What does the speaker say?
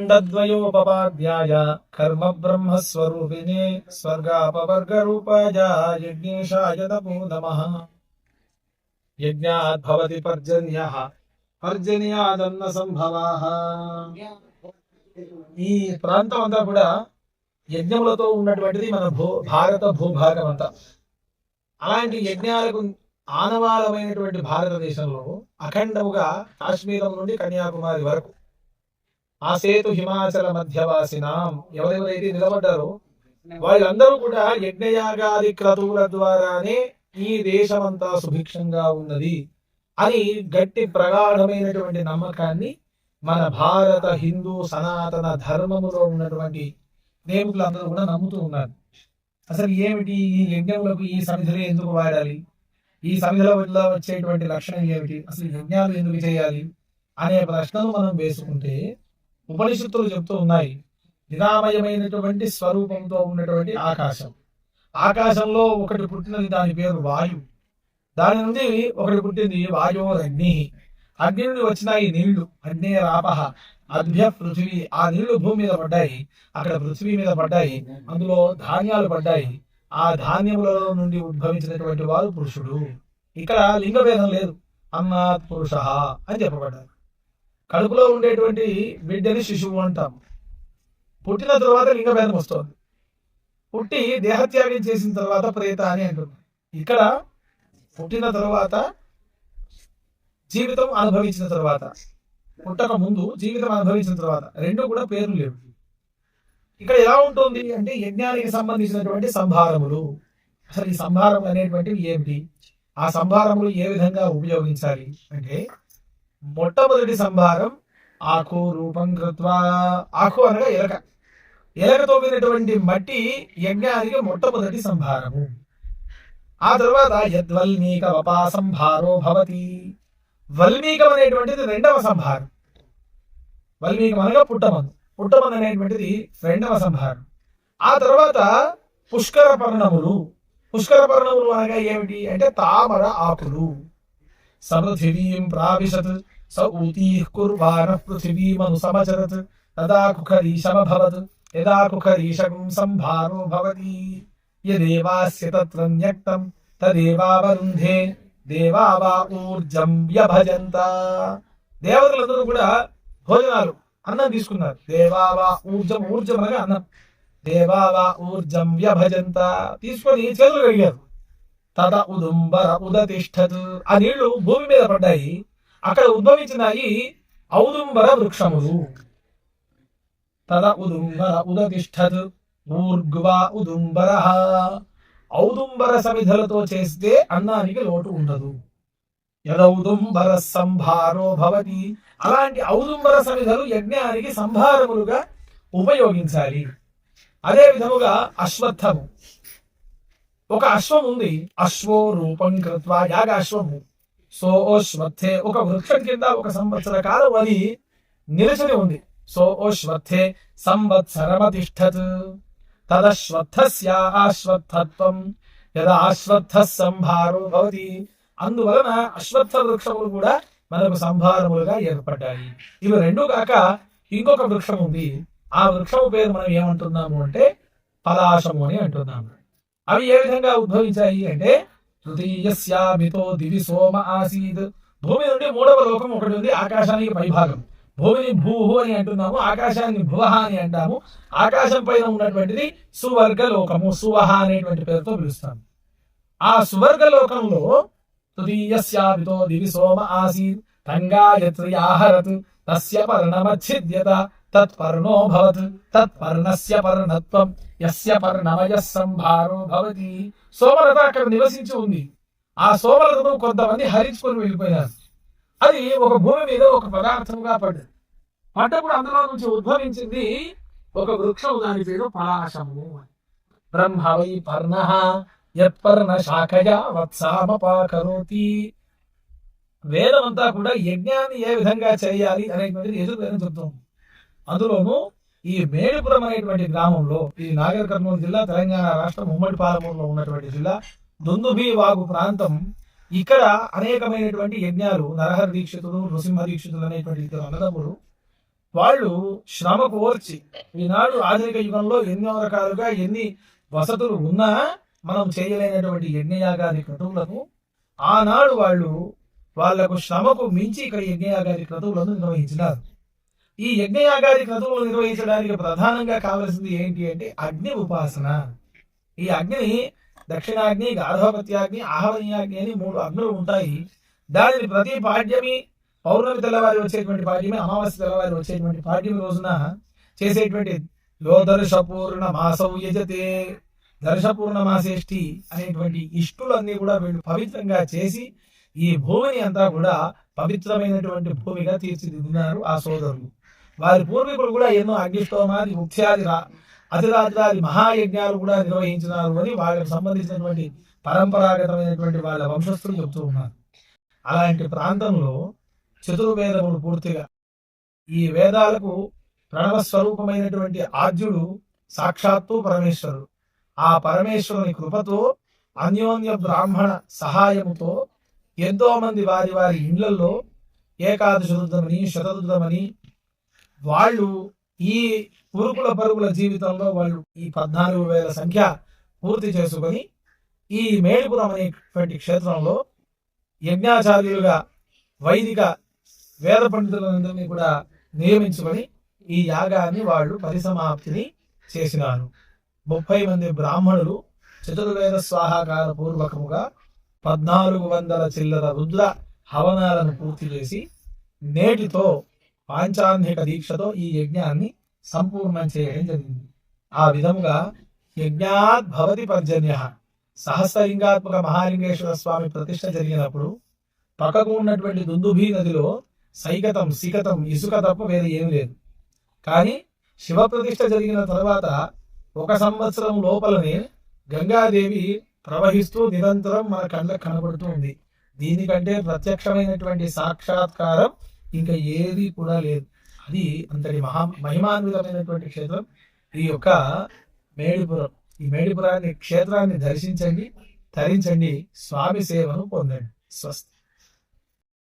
ఖండద్వయోపపాద్యాయ కర్మ బ్రహ్మ స్వరూపిణే స్వర్గాపవర్గ రూపాయ నమో నమః యజ్ఞాద్భవతి పర్జన్యః పర్జన్యాదన్న సంభవాః ఈ ప్రాంతం అంతా కూడా యజ్ఞములతో ఉన్నటువంటిది మన భూ భారత భూభాగం అంతా. అలాంటి యజ్ఞాలకు ఆనవాలమైనటువంటి భారతదేశంలో అఖండముగా కాశ్మీరం నుండి కన్యాకుమారి వరకు ఆ సేతు హిమాచల మధ్యవాసినాం. ఎవరెవరైతే నిలబడ్డారో వాళ్ళందరూ కూడా యజ్ఞయాగాది క్రతువుల ద్వారానే ఈ దేశమంతా సుభిక్షంగా ఉన్నది అని గట్టి ప్రగాఢమైనటువంటి నమ్మకాన్ని మన భారత హిందూ సనాతన ధర్మములో ఉన్నటువంటి దేవుళ్ళందరూ కూడా నమ్ముతూ ఉన్నారు. అసలు ఏమిటి ఈ యజ్ఞములకు ఈ సమిధులు ఎందుకు వాడాలి? ఈ సమిధుల వల్ల వచ్చేటువంటి లక్షణం ఏమిటి? అసలు యజ్ఞాలు ఎందుకు చేయాలి? అనే ప్రశ్నలు మనం వేసుకుంటే ఉపనిషత్తులు చెప్తూ ఉన్నాయి. నిరామయమైనటువంటి స్వరూపంతో ఉన్నటువంటి ఆకాశం. ఆకాశంలో ఒకటి పుట్టినది దాని పేరు వాయు దాని నుండి ఒకటి పుట్టింది వాయువు అగ్ని అగ్ని నుండి వచ్చినాయి నీళ్ళు. అగ్నే రాపహ. అభ్య పృథివీ. ఆ నీళ్ళు భూమి మీద పడ్డాయి. అక్కడ పృథివీ మీద పడ్డాయి. అందులో ధాన్యాలు పడ్డాయి. ఆ ధాన్యములలో నుండి ఉద్భవించినటువంటి వారు పురుషుడు. ఇక్కడ లింగభేదం లేదు. అన్నాత్ పురుష అని చెప్పబడ్డారు. కడుపులో ఉండేటువంటి బిడ్డని శిశువు అంటాం. పుట్టిన తర్వాత లింగ భేదం వస్తుంది. పుట్టి దేహత్యాగం చేసిన తర్వాత ప్రేత అని అంటున్నాం. ఇక్కడ పుట్టిన తర్వాత జీవితం అనుభవించిన తర్వాత పుట్టక ముందు జీవితం అనుభవించిన తర్వాత రెండు కూడా పేర్లు లేవు. ఇక్కడ ఎలా ఉంటుంది అంటే యజ్ఞానికి సంబంధించినటువంటి సంభారములు అసలు ఈ సంభారములు అనేటువంటివి ఏమిటి? ఆ సంభారములు ఏ విధంగా ఉపయోగించాలి అంటే మొట్టమొదటి సంభారం ఆకు రూపం కృత్వా. ఆకు అనగా ఎలక. ఎలకతో వినటువంటి మట్టి యజ్ఞానికి మొట్టమొదటి సంభారము. ఆ తర్వాత యద్వల్మీక వపా సంభారో భవతి. వల్మీకం అనేటువంటిది రెండవ సంభారం. వల్మీకం అనగా పుట్టమందు. పుట్టమందు అనేటువంటిది రెండవ సంభారం. ఆ తర్వాత పుష్కర పర్ణములు. పుష్కర పర్ణములు అనగా ఏమిటి? అంటే తామర ఆకులు. సపృథివీం ప్రావిశత్ స ఊతీ కుర్వాణ పృథివీమను సమచరత్ తదా కుఖరీశమభవత్ యదా కుఖరీశకం సంభారో భవతి యదేవాస్య తత్ర న్యక్తం తదేవావరుంధే దేవావా ఊర్జం వ్యభజంత దేవతలందరూ కూడా భోజనాలు అన్నం తీసుకున్నారు. దేవావా ఊర్జం ఊర్జం అనగా అన్నం. దేవావా ఊర్జం వ్యభజంత. తీసుకొని చేతులు కడిగారు. తద ఉదుంబర ఉదతిష్ఠత్ ఆ నీళ్ళు భూమి మీద పడ్డాయి. అక్కడ ఉద్భవించినాయి ఔదుంబర వృక్షములు. తద ఉదుంబర ఉదతిష్ఠత్ ఊర్గ్వా ఉదుంబర. ఔదుంబర సమిధలతో చేస్తే అన్నానికి లోటు ఉండదు. యదౌదుంబర సంభారో భవతి. అలాంటి ఔదుంబర సమిధలు యజ్ఞానికి సంభారములుగా ఉపయోగించాలి. అదే విధముగా అశ్వత్థము. ఒక అశ్వం ఉంది. అశ్వో రూపం కృత్వా యాగ అశ్వము సో శ్వత్థే ఒక వృక్షం కింద ఒక సంవత్సర కాలం అది నిలిచి ఉంది. సో శ్వత్థే సంవత్సరమతిష్టత్. తదశ్వత్థస్య అశ్వత్థత్వం యదా అశ్వత్థ సంభారో భవతి. అందువలన అశ్వత్థ వృక్షములు కూడా మనకు సంభారములుగా ఏర్పడ్డాయి. ఇవి రెండు కాక ఇంకొక వృక్షం ఉంది. ఆ వృక్షము పేరు మనం ఏమంటున్నాము అంటే పలాశము అని అంటున్నాము. అవి ఏ విధంగా ఉద్భవించాయి అంటే తృతీయస్యామితో దివి సోమ ఆసీద్ భూమి నుండి మూడవ లోకం ఒకటి ఉంది ఆకాశానికి పైభాగం. భూమిని భూహు అని అంటున్నాము ఆకాశాన్ని భువహ అని అంటాము. ఆకాశం పైన ఉన్నటువంటిది సువర్గ లోకము సువహ అనేటువంటి పేరుతో పిలుస్తాము. ఆ సువర్గ లోకంలో తృతీయస్యామితో దివి సోమ ఆసీద్ తంగాయత్రి ఆహరత్ తస్య పర్ణమచ్ఛిద్యత తత్పర్ణోభవత్ తత్పర్ణస్య పర్ణత్వం. యస్య పర్ణమయ సంభారో భవతి. సోమలత అక్కడ నివసించి ఉంది. ఆ సోమలతను కొంతమంది హరించుకొని వెళ్ళిపోయినారు. అది ఒక భూమి మీద ఒక పదార్థంగా పడ్డది. పడ్డప్పుడు అందులో నుంచి ఉద్భవించింది ఒక వృక్షం దాని పేరు పలాశము బ్రహ్మ వై పర్ణ యత్పర్ణ శాఖయ వత్సామపాకరోతి. వేదం అంతా కూడా యజ్ఞాన్ని ఏ విధంగా చేయాలి అనేటువంటిది ఎదురు చెప్తుంది అందులోనూ ఈ మేడిపురం అనేటువంటి గ్రామంలో ఈ నాగర్ కర్నూలు జిల్లా తెలంగాణ రాష్ట్రం ఉమ్మడి పాలమూరులో ఉన్నటువంటి జిల్లా దుందుభి వాగు ప్రాంతం. ఇక్కడ అనేకమైనటువంటి యజ్ఞాలు నరహర దీక్షితులు నృసింహ దీక్షితులు అనేటువంటి ఇద్దరు అన్నదమ్ములు. వాళ్ళు శ్రమ కోర్చి ఈనాడు ఆధునిక యుగంలో ఎన్నో రకాలుగా ఎన్ని వసతులు ఉన్నా మనం చేయలేనటువంటి యజ్ఞయాగాది క్రతువులను ఆనాడు వాళ్ళు వాళ్ళకు శ్రమకు మించి ఇక్కడ యజ్ఞయాగాది క్రతువులను నిర్వహించినారు. ఈ యజ్ఞయాగాది క్రతువులు నిర్వహించడానికి ప్రధానంగా కావలసింది ఏంటి అంటే అగ్ని ఉపాసన. ఈ అగ్ని దక్షిణాగ్ని గాధోపత్యాగ్ని ఆహవనీయాగ్ని అని మూడు అగ్నులు ఉంటాయి. దానిని ప్రతి పాడ్యమి పౌర్ణమి తెల్లవారి వచ్చేటువంటి పాడ్యమి అమావాస్య తెల్లవారి వచ్చేటువంటి పాడ్యమి రోజున చేసేటువంటి లోదర్శపూర్ణ మాసౌ యజతే దర్శపూర్ణ మాసేష్టి అనేటువంటి ఇష్టులన్నీ కూడా వీళ్ళు పవిత్రంగా చేసి ఈ భూమిని అంతా కూడా పవిత్రమైనటువంటి భూమిగా తీర్చిదిద్దినారు ఆ సోదరులు. వారి పూర్వీకులు కూడా ఎన్నో అగ్నిష్టోమాది ముఖ్యాది అతిరాతిరాది మహాయజ్ఞాలు కూడా నిర్వహించినారు అని వాళ్ళకు సంబంధించినటువంటి పరంపరాగతమైనటువంటి వాళ్ళ వంశస్థులు చెబుతూ ఉన్నారు. అలాంటి ప్రాంతంలో చతుర్వేదములు పూర్తిగా ఈ వేదాలకు ప్రణవ స్వరూపమైనటువంటి ఆద్యుడు సాక్షాత్తు పరమేశ్వరుడు. ఆ పరమేశ్వరుని కృపతో అన్యోన్య బ్రాహ్మణ సహాయముతో ఎంతో మంది వారి వారి ఇళ్ళలో ఏకాదశుద్ధమని శతరుద్ధమని వాళ్ళు ఈ పురుకుల పరుగుల జీవితంలో వాళ్ళు ఈ పద్నాలుగు వేల సంఖ్య పూర్తి చేసుకొని ఈ మేలుపురం అనేటువంటి క్షేత్రంలో యజ్ఞాచార్యులుగా వైదిక వేద పండితులందరినీ కూడా నియమించుకొని ఈ యాగాన్ని వాళ్ళు పరిసమాప్తిని చేసినారు. ముప్పై మంది బ్రాహ్మణులు చతుర్వేద స్వాహాకార పూర్వకముగా పద్నాలుగు వందల చిల్లర రుద్ర హవనాలను పూర్తి చేసి నేటితో పాంచాన్నిక దీక్షతో ఈ యజ్ఞాన్ని సంపూర్ణం చేయడం జరిగింది. ఆ విధముగా యజ్ఞాత్ భవతి పర్జన్య సహస్రలింగాత్మక మహాలింగేశ్వర స్వామి ప్రతిష్ట జరిగినప్పుడు పక్కకు ఉన్నటువంటి దుందుభీ నదిలో సైకతం సికతం ఇసుక తప్ప వేరే ఏమీ లేదు. కానీ శివ ప్రతిష్ట జరిగిన తర్వాత ఒక సంవత్సరం లోపలనే గంగాదేవి ప్రవహిస్తూ నిరంతరం మన కళ్ళకు కనబడుతూ ఉంది. దీనికంటే ప్రత్యక్షమైనటువంటి సాక్షాత్కారం ఇంకా ఏది కూడా లేదు. అది అంతటి మహా మహిమాన్వితమైనటువంటి క్షేత్రం. ఈ యొక్క మేడిపురం. ఈ మేడిపురాన్ని క్షేత్రాన్ని దర్శించండి ధరించండి స్వామి సేవను పొందండి. స్వస్తి.